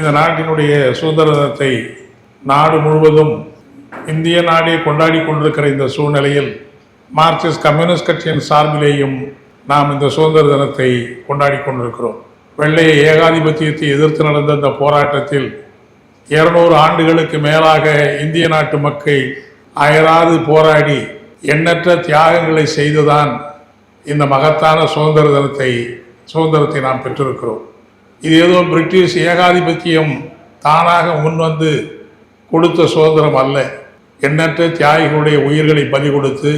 இந்த நாட்டினுடைய சுதந்திர தினத்தை நாடு முழுவதும் இந்திய நாடே கொண்டாடி கொண்டிருக்கிற இந்த சூழ்நிலையில் மார்க்சிஸ்ட் கம்யூனிஸ்ட் கட்சியின் சார்பிலேயும் நாம் இந்த சுதந்திர தினத்தை கொண்டாடி கொண்டிருக்கிறோம். வெள்ளைய ஏகாதிபத்தியத்தை எதிர்த்து நடந்த இந்த போராட்டத்தில் இருநூறு ஆண்டுகளுக்கு மேலாக இந்திய நாட்டு மக்கள் அயராது போராடி எண்ணற்ற தியாகங்களை செய்துதான் இந்த மகத்தான சுதந்திர தினத்தை சுதந்திரத்தை நாம் பெற்றிருக்கிறோம். இது ஏதோ பிரிட்டிஷ் ஏகாதிபத்தியம் தானாக முன்வந்து கொடுத்த சுதந்திரம் அல்ல. எண்ணற்ற தியாகிகளுடைய உயிர்களை பலி கொடுத்து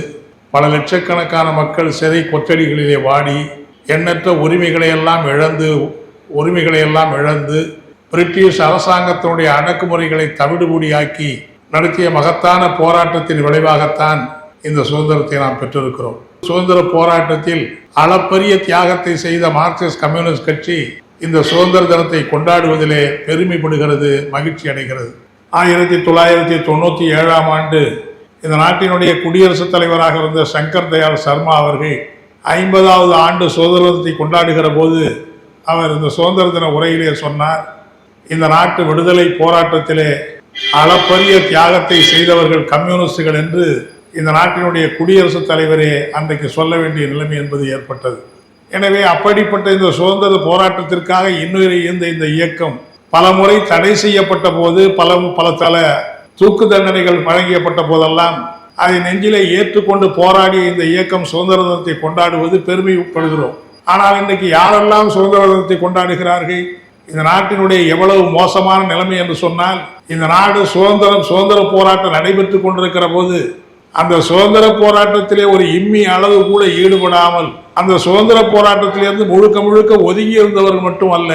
பல லட்சக்கணக்கான மக்கள் சிறை கொச்சடிகளிலே வாடி எண்ணற்ற உரிமைகளை எல்லாம் இழந்து உரிமைகளை எல்லாம் இழந்து பிரிட்டிஷ் அரசாங்கத்தினுடைய அடக்குமுறைகளை தவிடுபூடியாக்கி நடத்திய மகத்தான போராட்டத்தின் விளைவாகத்தான் இந்த சுதந்திரத்தை நாம் பெற்றிருக்கிறோம். சுதந்திர போராட்டத்தில் அளப்பரிய தியாகத்தை செய்த மார்க்சிஸ்ட் கம்யூனிஸ்ட் கட்சி இந்த சுதந்திர தினத்தை கொண்டாடுவதிலே பெருமைப்படுகிறது மகிழ்ச்சி அடைகிறது. ஆயிரத்தி தொள்ளாயிரத்தி தொண்ணூற்றி ஏழாம் ஆண்டு இந்த நாட்டினுடைய குடியரசுத் தலைவராக இருந்த சங்கர் தயாள் சர்மா அவர்கள் ஐம்பதாவது ஆண்டு சுதந்திர தினத்தை கொண்டாடுகிற போது அவர் இந்த சுதந்திர தின உரையிலே சொன்னார் இந்த நாட்டு விடுதலை போராட்டத்திலே அளப்பரிய தியாகத்தை செய்தவர்கள் கம்யூனிஸ்டுகள் என்று இந்த நாட்டினுடைய குடியரசுத் தலைவரே அன்றைக்கு சொல்ல வேண்டிய நிலைமை என்பது ஏற்பட்டது. எனவே அப்படிப்பட்ட இந்த சுதந்திர போராட்டத்திற்காக இன்னுயிரை இருந்த இந்த இயக்கம் பல முறை தடை செய்யப்பட்ட போது பல பல தல தூக்கு தண்டனைகள் வழங்கப்பட்ட போதெல்லாம் அதை நெஞ்சிலே ஏற்றுக்கொண்டு போராடிய இந்த இயக்கம் சுதந்திர தினத்தை கொண்டாடுவது பெருமைப்படுகிறோம். ஆனால் இன்றைக்கு யாரெல்லாம் சுதந்திர தினத்தை கொண்டாடுகிறார்கள்? இந்த நாட்டினுடைய எவ்வளவு மோசமான நிலைமை என்று சொன்னால் இந்த நாடு சுதந்திரம் சுதந்திர போராட்டம் நடைபெற்று கொண்டிருக்கிற போது அந்த சுதந்திர போராட்டத்திலே ஒரு இம்மி அளவு கூட ஈடுபடாமல் அந்த சுதந்திர போராட்டத்திலிருந்து முழுக்க முழுக்க ஒதுங்கி இருந்தவர்கள் அல்ல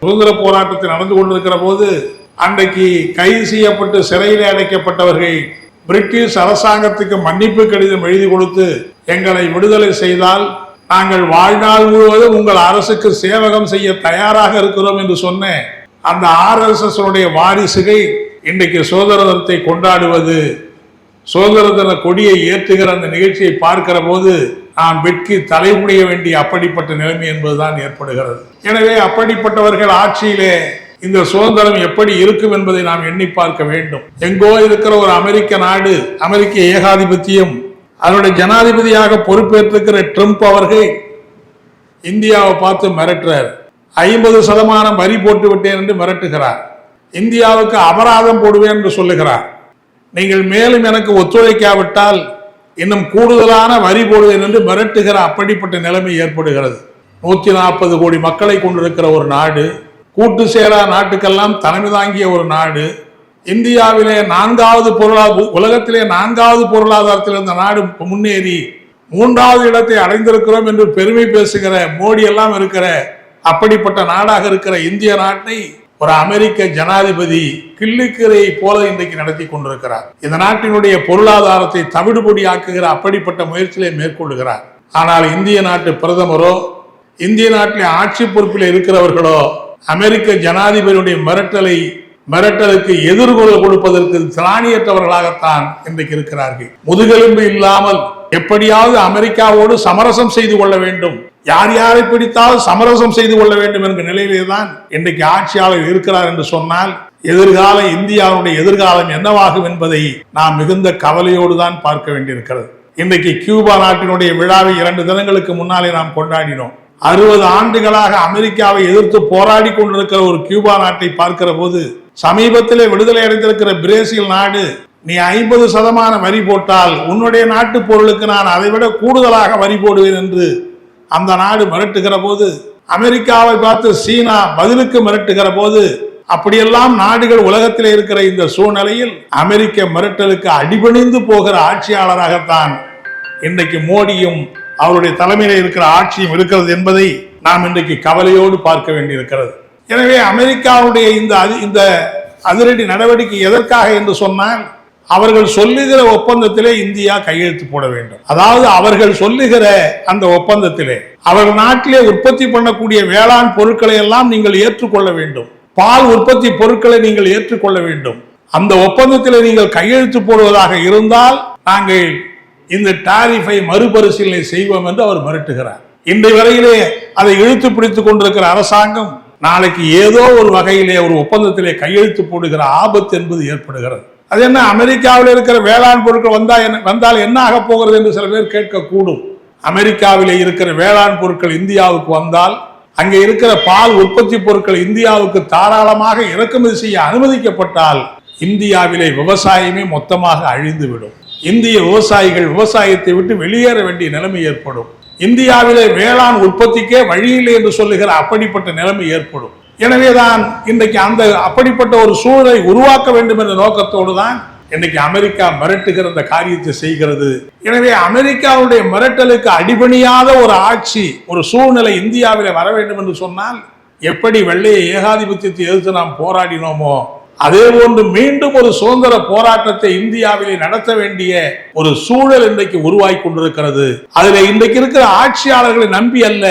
சுதந்திர போராட்டத்தில் நடந்து கொண்டிருக்கிற போது அன்றைக்கு கைது செய்யப்பட்டு சிறையில் அடைக்கப்பட்டவர்கள் பிரிட்டிஷ் அரசாங்கத்துக்கு மன்னிப்பு கடிதம் எழுதி கொடுத்து எங்களை விடுதலை செய்தால் நாங்கள் வாழ்நாள் முழுவதும் உங்கள் அரசுக்கு சேவகம் செய்ய தயாராக இருக்கிறோம் என்று சொன்ன அந்த ஆர்எஸ்எஸ் வாரிசுகை இன்றைக்கு சுதந்திர தினத்தை கொண்டாடுவது சுதந்திர தின கொடியை ஏற்றுகிற அந்த நிகழ்ச்சியை பார்க்கிற போது நான் வெட்கி தலைமுடிய வேண்டிய அப்படிப்பட்ட நிலைமை என்பதுதான் ஏற்படுகிறது. எனவே அப்படிப்பட்டவர்கள் ஆட்சியிலே இந்த சுதந்திரம் எப்படி இருக்கும் என்பதை நாம் எண்ணி பார்க்க வேண்டும். எங்கோ இருக்கிற ஒரு அமெரிக்க நாடு அமெரிக்க ஏகாதிபத்தியம் அதனுடைய ஜனாதிபதியாக பொறுப்பேற்றிருக்கிற ட்ரம்ப் அவர்கள் இந்தியாவை பார்த்து மிரட்டுறார். ஐம்பது சதமானம் வரி போட்டு விட்டேன் என்று மிரட்டுகிறார். இந்தியாவுக்கு அபராதம் போடுவேன் என்று சொல்லுகிறார். நீங்கள் மேலும் எனக்கு ஒத்துழைக்காவிட்டால் இன்னும் கூடுதலான வரி போடுவேன் என்று மிரட்டுகிற அப்படிப்பட்ட நிலைமை ஏற்படுகிறது. நூற்றி நாற்பது கோடி மக்களை கொண்டிருக்கிற ஒரு நாடு கூட்டு சேரா நாட்டுக்கெல்லாம் தலைமை தாங்கிய ஒரு நாடு இந்தியாவிலே நான்காவது பொருளாதார உலகத்திலே நான்காவது பொருளாதாரத்தில் இருந்த நாடு முன்னேறி மூன்றாவது இடத்தை அடைந்திருக்கிறோம் என்று பெருமை பேசுகிற மோடி எல்லாம் இருக்கிற அப்படிப்பட்ட நாடாக இருக்கிற இந்திய நாட்டை ஒரு அமெரிக்க ஜனாதிபதி கிள்ளுக்கரையை போல இன்றைக்கு நடத்தி கொண்டிருக்கிறார். இந்த நாட்டினுடைய பொருளாதாரத்தை தவிடுபொடி ஆக்குகிற அப்படிப்பட்ட முயற்சிகளை மேற்கொள்கிறார் ஆனால் இந்திய நாட்டு பிரதமரோ இந்திய நாட்டிலே ஆட்சி பொறுப்பில் இருக்கிறவர்களோ அமெரிக்க ஜனாதிபதியுடைய மிரட்டலை மிரட்டலுக்கு எதிர்கொள் கொடுப்பதற்கு திராணியற்றவர்களாகத்தான் இன்றைக்கு இருக்கிறார்கள். முதுகெலும்பு இல்லாமல் எப்படியாவது அமெரிக்காவோடு சமரசம் செய்து கொள்ள வேண்டும். யார் யாரை பிடித்தாலும் சமரசம் செய்து கொள்ள வேண்டும் என்ற நிலையிலே தான் இன்றைக்கு ஆட்சியாளர் இருக்கிறார் என்று சொன்னால் எதிர்கால இந்தியாவுடைய எதிர்காலம் என்னவாகும் என்பதை நாம் மிகுந்த கவலையோடு தான் பார்க்க வேண்டியிருக்கிறது. இன்றைக்கு கியூபா நாட்டினுடைய விழாவை இரண்டு தினங்களுக்கு முன்னாலே நாம் கொண்டாடினோம். அறுபது ஆண்டுகளாக அமெரிக்காவை எதிர்த்து போராடி கொண்டிருக்கிற ஒரு கியூபா நாட்டை பார்க்கிற போது சமீபத்திலே விடுதலை அடைந்திருக்கிற பிரேசில் நாடு நீ ஐம்பது சதமான வரி போட்டால் உன்னுடைய நாட்டு பொருளுக்கு நான் அதைவிட கூடுதலாக வரி போடுவேன் என்று அந்த நாடு மிரட்டுகிற போது அமெரிக்காவை பார்த்து சீனா பதிலுக்கு மிரட்டுகிற போது அப்படியெல்லாம் நாடுகள் உலகத்தில் இருக்கிற இந்த சூழ்நிலையில் அமெரிக்க மிரட்டலுக்கு அடிபணிந்து போகிற ஆட்சியாளராகத்தான் இன்றைக்கு மோடியும் அவருடைய தலைமையில் இருக்கிற ஆட்சியும் இருக்கிறது என்பதை நாம் இன்றைக்கு கவலையோடு பார்க்க வேண்டியிருக்கிறது. எனவே அமெரிக்காவுடைய இந்த அதி- இந்த அதிரடி நடவடிக்கை எதற்காக என்று சொன்னால் அவர்கள் சொல்லுகிற ஒப்பந்தத்திலே இந்தியா கையெழுத்து போட வேண்டும். அதாவது அவர்கள் சொல்லுகிற அந்த ஒப்பந்தத்திலே. அவர்கள் நாட்டிலே உற்பத்தி பண்ணக்கூடிய வேளாண் பொருட்களை எல்லாம் நீங்கள் ஏற்றுக்கொள்ள வேண்டும். பால் உற்பத்தி பொருட்களை நீங்கள் ஏற்றுக்கொள்ள வேண்டும். அந்த ஒப்பந்தத்தில் நீங்கள் கையெழுத்து போடுவதாக இருந்தால் நாங்கள் இந்த டாரிஃபை மறுபரிசீலனை செய்வோம் என்று அவர் மிரட்டுகிறார். இன்றைய வரையிலே அதை இழுத்து பிடித்துக் கொண்டிருக்கிற அரசாங்கம் நாளைக்கு ஏதோ ஒரு வகையிலே ஒரு ஒப்பந்தத்திலே கையெழுத்து போடுகிற ஆபத்து என்பது ஏற்படுகிறது. அது என்ன அமெரிக்காவில் இருக்கிற வேளாண் பொருட்கள் வந்தா என்ன வந்தால் என்ன ஆக போகிறது என்று சில பேர் கேட்கக்கூடும். அமெரிக்காவில் இருக்கிற வேளாண் பொருட்கள் இந்தியாவுக்கு வந்தால் அங்கே இருக்கிற பால் உற்பத்தி பொருட்கள் இந்தியாவுக்கு தாராளமாக இறக்குமதி செய்ய அனுமதிக்கப்பட்டால் இந்தியாவிலே விவசாயமே மொத்தமாக அழிந்துவிடும். இந்திய விவசாயிகள் விவசாயத்தை விட்டு வெளியேற வேண்டிய நிலைமை ஏற்படும். இந்தியாவிலே வேளாண் உற்பத்திக்கே வழியில்லை என்று சொல்லுகிற அப்படிப்பட்ட நிலைமை ஏற்படும். எனவேதான் இன்றைக்கு அந்த அப்படிப்பட்ட ஒரு சூழலை உருவாக்க வேண்டும் என்ற நோக்கத்தோடு தான் இன்னைக்கு அமெரிக்கா மிரட்டுகிற அந்த காரியத்தை செய்கிறது. எனவே அமெரிக்காவுடைய மிரட்டலுக்கு அடிபணியாத ஒரு ஆட்சி ஒரு சூழ்நிலை இந்தியாவில் வர வேண்டும் என்று சொன்னால் எப்படி வெள்ளையை ஏகாதிபத்தியத்தை எதிர்த்து நாம் போராடினோமோ அதே போன்று மீண்டும் ஒரு சுதந்திர போராட்டத்தை இந்தியாவிலே நடத்த வேண்டிய ஒரு சூழல் இன்றைக்கு உருவாகி கொண்டிருக்கிறது. அதுல இன்றைக்கு இருக்கிற ஆட்சியாளர்களை நம்பி அல்ல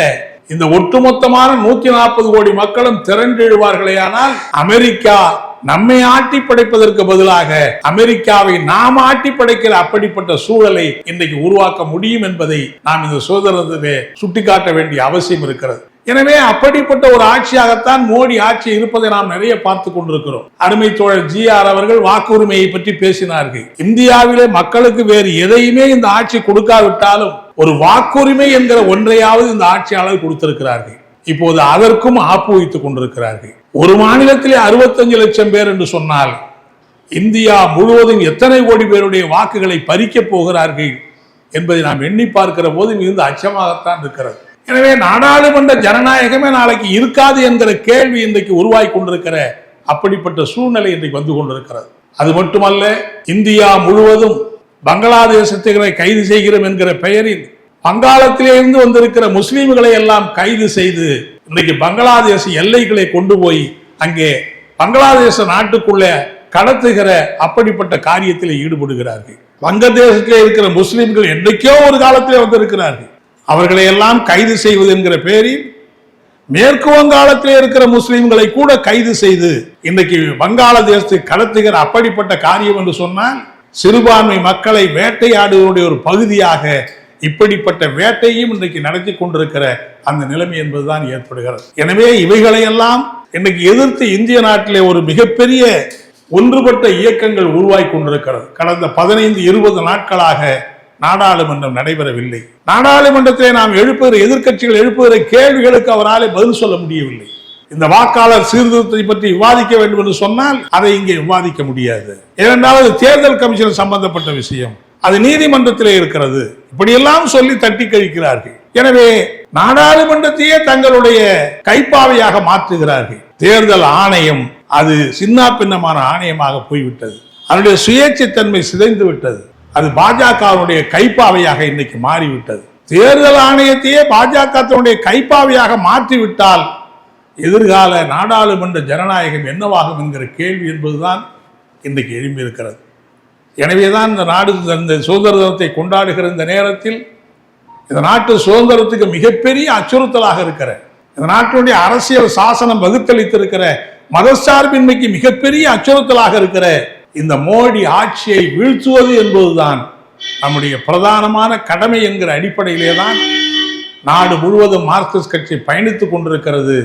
இந்த ஒட்டுமொத்தமான நூத்தி நாற்பது கோடி மக்களும் திரண்டெழுவார்களே ஆனால் அமெரிக்கா நம்மை ஆட்டி படைப்பதற்கு பதிலாக அமெரிக்காவை நாம் ஆட்டி படைக்கிற அப்படிப்பட்ட சூழலை இன்றைக்கு உருவாக்க முடியும் என்பதை நாம் இந்த சுதந்திரத்திலே சுட்டிக்காட்ட வேண்டிய அவசியம் இருக்கிறது. எனவே அப்படிப்பட்ட ஒரு ஆட்சியாகத்தான் மோடி ஆட்சி இருப்பதை நாம் நிறைய பார்த்து கொண்டிருக்கிறோம். அருமை தோழர் ஜி ஆர் அவர்கள் வாக்குரிமையை பற்றி பேசினார்கள். இந்தியாவிலே மக்களுக்கு வேறு எதையுமே இந்த ஆட்சி கொடுக்காவிட்டாலும் ஒரு வாக்குரிமை என்கிற ஒன்றையாவது இந்த ஆட்சியாளர் கொடுத்திருக்கிறார்கள். இப்போது அதற்கும் ஆப்பு வைத்துக் கொண்டிருக்கிறார்கள். ஒரு மாநிலத்திலே அறுபத்தஞ்சு லட்சம் பேர் என்று சொன்னால் இந்தியா முழுவதும் எத்தனை கோடி பேருடைய வாக்குகளை பறிக்கப் போகிறார்கள் என்பதை நாம் எண்ணி பார்க்கிற போது மிகுந்த அச்சமாகத்தான் இருக்கிறது. எனவே நாடாளுமன்ற ஜனநாயகமே நாளைக்கு இருக்காது என்கிற கேள்வி இன்றைக்கு உருவாகி கொண்டிருக்கிற அப்படிப்பட்ட சூழ்நிலை இன்றைக்கு வந்து கொண்டிருக்கிறது. அது மட்டுமல்ல இந்தியா முழுவதும் பங்களாதேசத்தை கைது செய்கிறோம் என்கிற பெயரில் வங்காளத்திலே இருந்து வந்திருக்கிற முஸ்லீம்களை எல்லாம் கைது செய்து இன்னைக்கு பங்களாதேச எல்லைகளை கொண்டு போய் அங்கே பங்களாதேச நாட்டுக்குள்ளே கடத்துகிற அப்படிப்பட்ட காரியத்தில் ஈடுபடுகிறார்கள். வங்கதேசத்திலே இருக்கிற முஸ்லீம்கள் என்றைக்கோ ஒரு காலத்திலே வந்திருக்கிறார்கள். அவர்களை எல்லாம் கைது செய்வது என்கிற பேரில் மேற்கு வங்காளத்தில் இருக்கிற முஸ்லீம்களை கூட கைது செய்து இன்றைக்கு வங்காளதேசத்தை கடத்துகிற அப்படிப்பட்ட காரியம் என்று சொன்னால் சிறுபான்மை மக்களை வேட்டையாடுவதனுடைய ஒரு பகுதியாக இப்படிப்பட்ட வேட்டையும் இன்றைக்கு நடத்தி கொண்டிருக்கிற அந்த நிலைமை என்பதுதான் ஏற்படுகிறது. எனவே இவைகளையெல்லாம் இன்னைக்கு எதிர்த்து இந்திய நாட்டிலே ஒரு மிகப்பெரிய ஒன்றுபட்ட இயக்கங்கள் உருவாகி கொண்டிருக்கிறது. கடந்த பதினைந்து இருபது நாட்களாக நாடாளுமன்றம் நடைபெறவில்லை. நாடாளுமன்றத்திலே நாம் எழுப்புகிற எதிர்க்கட்சிகள் எழுப்புகிற கேள்விகளுக்கு அவரால் பதில் சொல்ல முடியவில்லை. இந்த வாக்காளர் சீர்திருத்தத்தை பற்றி விவாதிக்க வேண்டும் என்று சொன்னால் அதை இங்கே விவாதிக்க முடியாது. ஏனென்றால் அது தேர்தல் கமிஷன் சம்பந்தப்பட்ட விஷயம். அது நீதிமன்றத்திலே இருக்கிறது. இப்படியெல்லாம் சொல்லி தட்டி கழிக்கிறார்கள். எனவே நாடாளுமன்றத்தையே தங்களுடைய கைப்பாவையாக மாற்றுகிறார்கள். தேர்தல் ஆணையம் அது சின்ன பின்னமான ஆணையமாக போய்விட்டது. அதனுடைய சுயேட்சைத்தன்மை சிதைந்து விட்டது அது பாஜகவுடைய கைப்பாவையாக இன்னைக்கு மாறிவிட்டது. தேர்தல் ஆணையத்தையே பாஜக கைப்பாவையாக மாற்றிவிட்டால் எதிர்கால நாடாளுமன்ற ஜனநாயகம் என்னவாகும் என்கிற கேள்வி என்பதுதான் இன்றைக்கு எழும்பியிருக்கிறது. எனவேதான் இந்த நாடு இந்த சுதந்திர தினத்தை கொண்டாடுகிற இந்த நேரத்தில் இந்த நாட்டு சுதந்திரத்துக்கு மிகப்பெரிய அச்சுறுத்தலாக இருக்கிற இந்த நாட்டினுடைய அரசியல் சாசனம் வகுத்தளித்திருக்கிற மதசார்பின்மைக்கு மிகப்பெரிய அச்சுறுத்தலாக இருக்கிற இந்த மோடி ஆட்சியை வீழ்த்துவது என்பதுதான் நம்முடைய பிரதானமான கடமை என்கிற அடிப்படையிலே தான் நாடு முழுவதும் மார்க்சிஸ்ட் கட்சி பயணித்துக் கொண்டிருக்கிறது.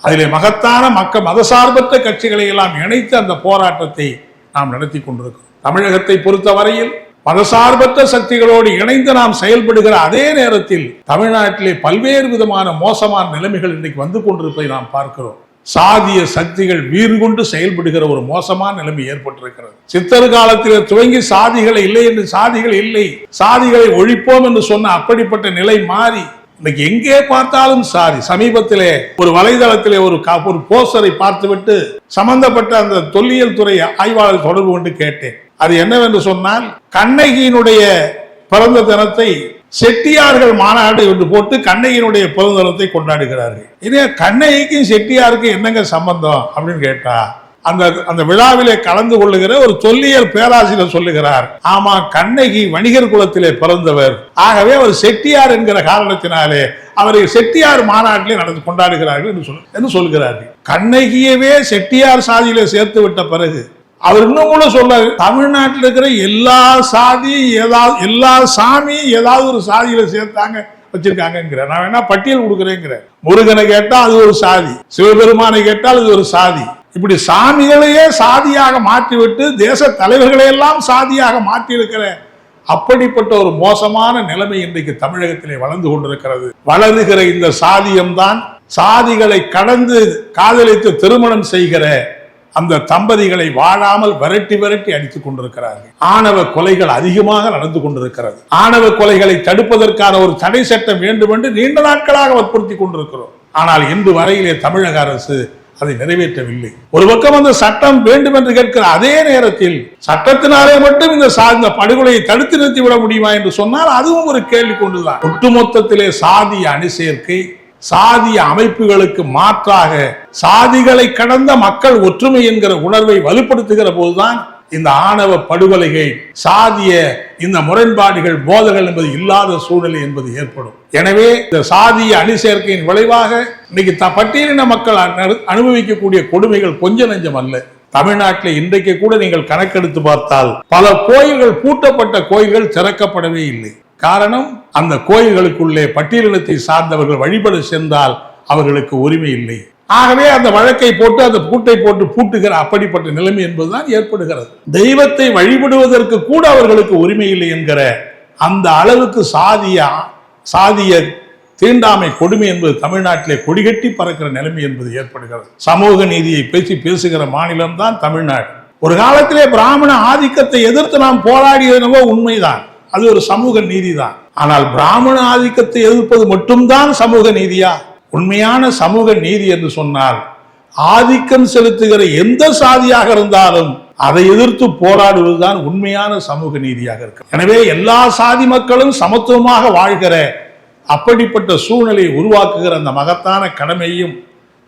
அதிலே மகத்தான மக்கள் மதசார்பற்ற கட்சிகளை எல்லாம் இணைத்து அந்த போராட்டத்தை நாம் நடத்தி கொண்டிருக்கிறோம். தமிழகத்தை பொறுத்தவரையில் மதசார்பற்ற சக்திகளோடு இணைந்து நாம் செயல்படுகிற அதே நேரத்தில் தமிழ்நாட்டிலே பல்வேறு விதமான மோசமான நிலைமைகள் இன்றைக்கு வந்து கொண்டிருப்பதை நாம் பார்க்கிறோம். சாதிய சக்திகள் வீறு கொண்டு செயல்படுகிற ஒரு மோசமான நிலைமை ஏற்பட்டிருக்கிறது. சித்தர் காலத்தில் துவங்கி சாதிகளை இல்லை என்று சாதிகள் இல்லை சாதிகளை ஒழிப்போம் என்று சொன்ன அப்படிப்பட்ட நிலை மாறி இன்னைக்கு எங்கே பார்த்தாலும் சாதி. சமீபத்திலே ஒரு வலைதளத்திலே ஒரு கா- ஒரு போஸ்டரை பார்த்துவிட்டு சம்பந்தப்பட்ட அந்த தொல்லியல் துறை ஆய்வாளர் தொடர்பு கொண்டு கேட்டேன். அது என்னவென்று சொன்னால் கண்ணகியினுடைய பிறந்த தினத்தை செட்டியார்கள் மாநாடு என்று போட்டு கண்ணகியினுடைய பிறந்த கொண்டாடுகிறார்கள். இதே கண்ணகிக்கும் செட்டியாருக்கும் என்னங்க சம்பந்தம் அப்படின்னு கேட்டா அந்த அந்த விழாவிலே கலந்து கொள்ளுகிற ஒரு தொல்லியல் பேராசிரியர் சொல்லுகிறார் ஆமா கண்ணகி வணிகர் குலத்திலே பிறந்தவர். ஆகவே அவர் செட்டியார் என்கிற காரணத்தினாலே அவரை செட்டியார் மாநாட்டிலே நடந்து கொண்டாடுகிறார்கள் என்று சொல் என்று சொல்கிறார்கள் கண்ணகியவே செட்டியார் சாதியிலே சேர்த்து விட்ட பிறகு அவர் இன்னும் கூட சொல்றாரு தமிழ்நாட்டில் இருக்கிற எல்லா சாதி ஏதாவது எல்லா சாமியும் ஏதாவது ஒரு சாதியில சேர்த்தாங்க வச்சிருக்காங்கிற நான் வேணா பட்டியல் கொடுக்குறேங்கிற முருகனை கேட்டால் அது ஒரு சாதி சிவபெருமானை கேட்டால் அது ஒரு சாதி. இப்படி சாமிகளையே சாதியாக மாற்றிவிட்டு தேச தலைவர்களை எல்லாம் சாதியாக மாற்றி இருக்கிற அப்படிப்பட்ட ஒரு மோசமான நிலைமை இன்றைக்கு தமிழகத்திலே வளர்ந்து கொண்டிருக்கிறது. வளருகிற இந்த சாதியம்தான் சாதிகளை கடந்து காதலித்து திருமணம் செய்கிற அந்த தம்பதிகளை வாழாமல் விரட்டி விரட்டி அடித்துக் கொண்டிருக்கிறார்கள். ஆணவ கொலைகள் அதிகமாக நடந்து கொண்டிருக்கிறது. ஆணவ கொலைகளை தடுப்பதற்கான ஒரு தடை சட்டம் வேண்டும் என்று நீண்ட நாட்களாக வற்புறுத்தி கொண்டிருக்கிறோம். ஆனால் இன்று வரையிலே தமிழக அரசு அதை நிறைவேற்றவில்லை. ஒரு பக்கம் அந்த சட்டம் வேண்டும் என்று கேட்கிற அதே நேரத்தில் சட்டத்தினாலே மட்டும் இந்த சா- படுகொலையை தடுத்து நிறுத்தி விட முடியுமா என்று சொன்னால் அதுவும் ஒரு கேள்வி கொண்டுதான். ஒட்டுமொத்தத்திலே சாதிய அணிசேர்க்கை சாதிய அமைப்புகளுக்கு மாற்றாக சாதிகளை கடந்த மக்கள் ஒற்றுமை என்கிற உணர்வை வலுப்படுத்துகிற போதுதான் இந்த ஆணவ படுகொலைகள் சாதிய இந்த முரண்பாடுகள் மோதல்கள் என்பது இல்லாத சூழ்நிலை என்பது ஏற்படும். எனவே இந்த சாதிய அணி சேர்க்கையின் விளைவாக இன்னைக்கு த பட்டியலின மக்கள் அனு- அனுபவிக்கக்கூடிய கொடுமைகள் கொஞ்ச நெஞ்சம் அல்ல. தமிழ்நாட்டில் இன்றைக்கு கூட நீங்கள் கணக்கெடுத்து பார்த்தால் பல கோயில்கள் பூட்டப்பட்ட கோயில்கள் திறக்கப்படவே இல்லை. காரணம் அந்த கோயில்களுக்குள்ளே பட்டியலினத்தை சார்ந்தவர்கள் வழிபட சென்றால் அவர்களுக்கு உரிமை இல்லை. ஆகவே அந்த வழக்கை போட்டு அந்த பூட்டை போட்டு பூட்டுகிற அப்படிப்பட்ட நிலைமை என்பதுதான் ஏற்படுகிறது. தெய்வத்தை வழிபடுவதற்கு கூட அவர்களுக்கு உரிமை இல்லை என்கிற அந்த அளவுக்கு சாதிய சாதிய தீண்டாமை கொடுமை என்பது தமிழ்நாட்டிலே கொடிகட்டி பறக்கிற நிலைமை என்பது ஏற்படுகிறது. சமூக நீதியை பேசி பேசுகிற மாநிலம் தான் தமிழ்நாடு. ஒரு காலத்திலே பிராமண ஆதிக்கத்தை எதிர்த்து நாம் போராடியதுனவோ உண்மைதான். அது ஒரு சமூக நீதிதான். ஆனால் பிராமண ஆதிக்கத்தை எதிர்ப்பது மட்டும்தான் சமூக நீதியா? உண்மையான சமூக நீதி என்று சொன்னால் ஆதிக்கம் செலுத்துகிற எந்த சாதியாக இருந்தாலும் அதை எதிர்த்து போராடுவதுதான் உண்மையான சமூக நீதியாக இருக்கு. எனவே எல்லா சாதி மக்களும் சமத்துவமாக வாழ்கிற அப்படிப்பட்ட சூழ்நிலையை உருவாக்குகிற அந்த மகத்தான கடமையும்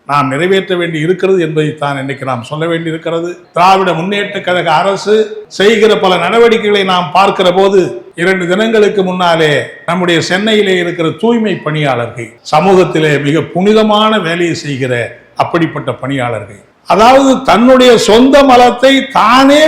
நாம் நிறைவேற்ற வேண்டி இருக்கிறது என்பதைத்தான் இன்னைக்கு நாம் சொல்ல வேண்டி இருக்கிறது திராவிட முன்னேற்ற கழக அரசு செய்கிற பல நடவடிக்கைகளை நாம் பார்க்கிற போது இரண்டு தினங்களுக்கு முன்னாலே நம்முடைய சென்னையிலே இருக்கிற தூய்மை பணியாளர்கள் சமூகத்திலே மிக புனிதமான வேலையை செய்கிற அப்படிப்பட்ட பணியாளர்கள். அதாவது தன்னுடைய சொந்த மலத்தை தானே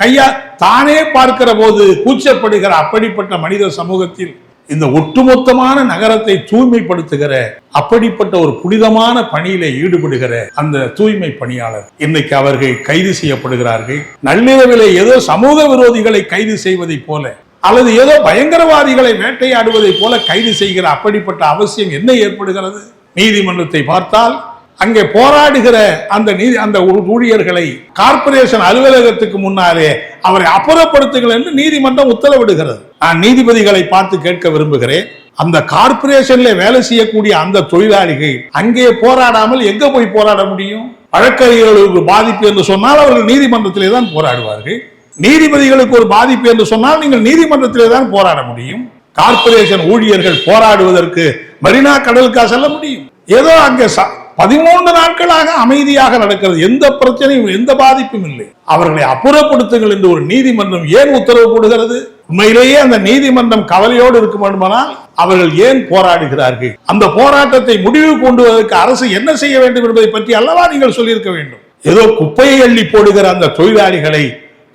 கையா தானே பார்க்கிற போது கூச்சப்படுகிற அப்படிப்பட்ட மனித சமூகத்தில் இந்த ஒட்டுமொத்தமான நகரத்தை தூய்மைப்படுத்துகிற அப்படிப்பட்ட ஒரு புனிதமான பணியில ஈடுபடுகிற அந்த தூய்மை பணியாளர் இன்னைக்கு அவர்கள் கைது செய்யப்படுகிறார்கள். நள்ளிரவிலே ஏதோ சமூக விரோதிகளை கைது செய்வதைப் போல அல்லது ஏதோ பயங்கரவாதிகளை வேட்டையாடுவதைப் போல கைது செய்கிற அப்படிப்பட்ட அவசியம் என்ன ஏற்படுகிறது? நீதிமன்றத்தை பார்த்தால் அங்கே போராடுகிற அந்த நீதி அந்த ஊழியர்களை கார்ப்பரேஷன் அலுவலகத்துக்கு முன்னாலே அவரை அப்புறப்படுத்துங்கள் என்று நீதிமன்றம் உத்தரவிடுகிறது. நான் நீதிபதிகளை பார்த்து கேட்க விரும்புகிறேன். அந்த கார்பரேஷன்ல வேலை செய்யக்கூடிய அந்த தொழிலாளிகள் அங்கே போராடாமல் எங்க போய் போராட முடியும்? வழக்கறிஞர்களுக்கு பாதிப்பு என்று சொன்னால் அவர்கள் நீதிமன்றத்திலே தான் போராடுவார்கள். நீதிபதிகளுக்கு ஒரு பாதிப்பு என்று சொன்னால் நீங்கள் நீதிமன்றத்திலே தான் போராட முடியும். கார்ப்பரேஷன் ஊழியர்கள் போராடுவதற்கு மரினா கடலுக்கா செல்ல முடியும்? ஏதோ அங்கே ச- பதிமூன்று நாட்களாக அமைதியாக நடக்கிறது. எந்த பிரச்சனையும் எந்த பாதிப்பும் இல்லை. அவர்களை அப்புறப்படுத்துங்கள் என்று ஒரு நீதிமன்றம் ஏன் உத்தரவு போடுகிறது? உண்மையிலேயே அந்த நீதிமன்றம் கவலையோடு இருக்க வேண்டுமானால் அவர்கள் ஏன் போராடுகிறார்கள்? அந்த போராட்டத்தை முடிவு கொண்டு வருவதற்கு அரசு என்ன செய்ய வேண்டும் என்பதை பற்றி அல்லவா நீங்கள் சொல்லியிருக்க வேண்டும்? ஏதோ குப்பையை அள்ளி போடுகிற அந்த தொழிலாளிகளை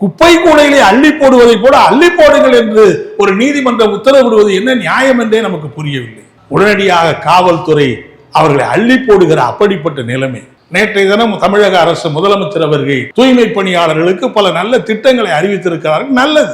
குப்பை கூடையிலே அள்ளி போடுவதை போல அள்ளி போடுங்கள் என்று ஒரு நீதிமன்றம் உத்தரவிடுவது என்ன நியாயம் என்றே நமக்கு புரியவில்லை. உடனடியாக காவல்துறை அவர்களை அள்ளி போடுகிற அப்படிப்பட்ட நிலைமை. நேற்றைய தினம் தமிழக அரசு முதலமைச்சர் அவர்கள் தூய்மை பணியாளர்களுக்கு பல நல்ல திட்டங்களை அறிவித்திருக்கிறார்கள். நல்லது.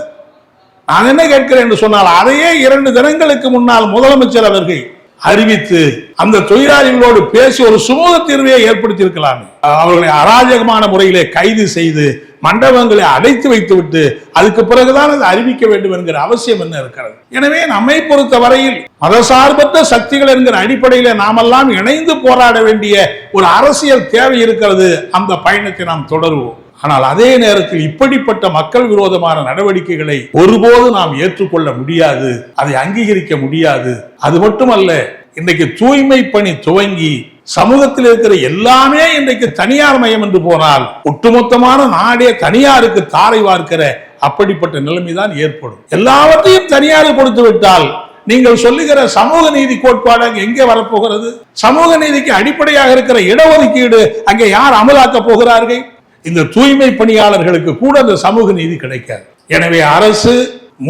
நான் என்ன கேட்கிறேன் என்று சொன்னால் அதையே இரண்டு தினங்களுக்கு முன்னால் முதலமைச்சர் அவர்கள் அறிவித்து அந்த தொழிலாளிகளோடு பேசி ஒரு சுமூக தீர்வையை ஏற்படுத்தி இருக்கலாமே அவர்களை அராஜகமான முறையிலே கைது செய்து மண்டபங்களை அடைத்து வைத்துவிட்டு அதுக்கு பிறகுதான் அது அறிவிக்க வேண்டும் என்கிற அவசியம் என்ன இருக்கிறது? எனவே நம்மை பொறுத்த வரையில் மதசார்பற்ற சக்திகள் என்கிற அடிப்படையில நாமெல்லாம் இணைந்து போராட வேண்டிய ஒரு அரசியல் தேவை இருக்கிறது. அந்த பயணத்தை நாம் தொடருவோம். ஆனால் அதே நேரத்தில் இப்படிப்பட்ட மக்கள் விரோதமான நடவடிக்கைகளை ஒருபோது நாம் ஏற்றுக்கொள்ள முடியாது. அதை அங்கீகரிக்க முடியாது. அது மட்டுமல்ல இன்றைக்கு தூய்மை பணி துவங்கி சமூகத்தில் இருக்கிற எல்லாமே இன்றைக்கு தனியார் மயம் என்று போனால் ஒட்டுமொத்தமான நாடே தனியாருக்கு தாரை வார்க்கிற அப்படிப்பட்ட நிலைமைதான் ஏற்படும். எல்லாவற்றையும் தனியார் கொடுத்து விட்டால் நீங்கள் சொல்லுகிற சமூக நீதி கோட்பாடு அங்கே எங்கே வரப்போகிறது? சமூக நீதிக்கு அடிப்படையாக இருக்கிற இடஒதுக்கீடு அங்கே யார் அமலாக்க போகிறார்கள்? இந்த தூய்மை பணியாளர்களுக்கு கூட அந்த சமூக நீதி கிடைக்காது. எனவே அரசு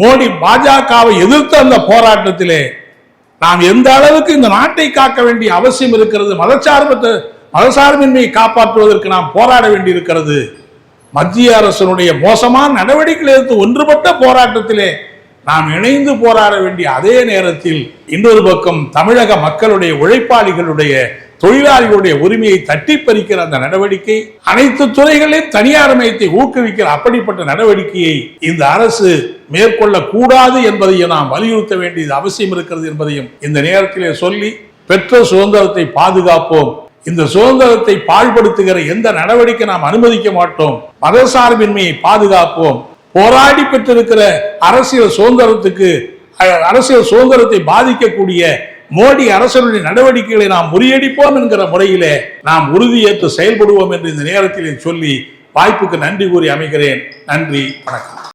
மோடி பாஜகவை எதிர்த்த அந்த போராட்டத்திலே நாம் எந்த அளவுக்கு இந்த நாட்டை காக்க வேண்டிய அவசியம் இருக்கிறது மதச்சார்பற்ற மதசார்பின்மையை காப்பாற்றுவதற்கு நாம் போராட வேண்டியிருக்கிறது. மத்திய அரசனுடைய மோசமான நடவடிக்கைகளை எடுத்து ஒன்றுபட்ட போராட்டத்திலே நாம் இணைந்து போராட வேண்டிய அதே நேரத்தில் இன்னொரு பக்கம் தமிழக மக்களுடைய உழைப்பாளிகளுடைய தொழிலாளிகளுடைய உரிமையை தட்டி பறிக்கிற அந்த நடவடிக்கை அனைத்து துறைகளிலும் தனியார்மயத்தை ஊக்குவிக்கிற அப்படிப்பட்ட நடவடிக்கையை இந்த அரசு மேற்கொள்ள கூடாது என்பதையும் நாம் வலியுறுத்த வேண்டியது அவசியம் இருக்கிறது என்பதையும் இந்த நேரத்திலே சொல்லி பெற்ற சுதந்திரத்தை பாதுகாப்போம். இந்த சுதந்திரத்தை பாழ்படுத்துகிற எந்த நடவடிக்கை நாம் அனுமதிக்க மாட்டோம். மதசார்பின்மையை பாதுகாப்போம். போராடி பெற்றிருக்கிற அரசியல் சுதந்திரத்துக்கு அரசியல் சுதந்திரத்தை பாதிக்கக்கூடிய மோடி அரசனுடைய நடவடிக்கைகளை நாம் முறியடிப்போம் என்கிற முறையிலே நாம் உறுதியேற்று செயல்படுவோம் என்று இந்த நேரத்தில் சொல்லி வாய்ப்புக்கு நன்றி கூறி அமைகிறேன். நன்றி வணக்கம்.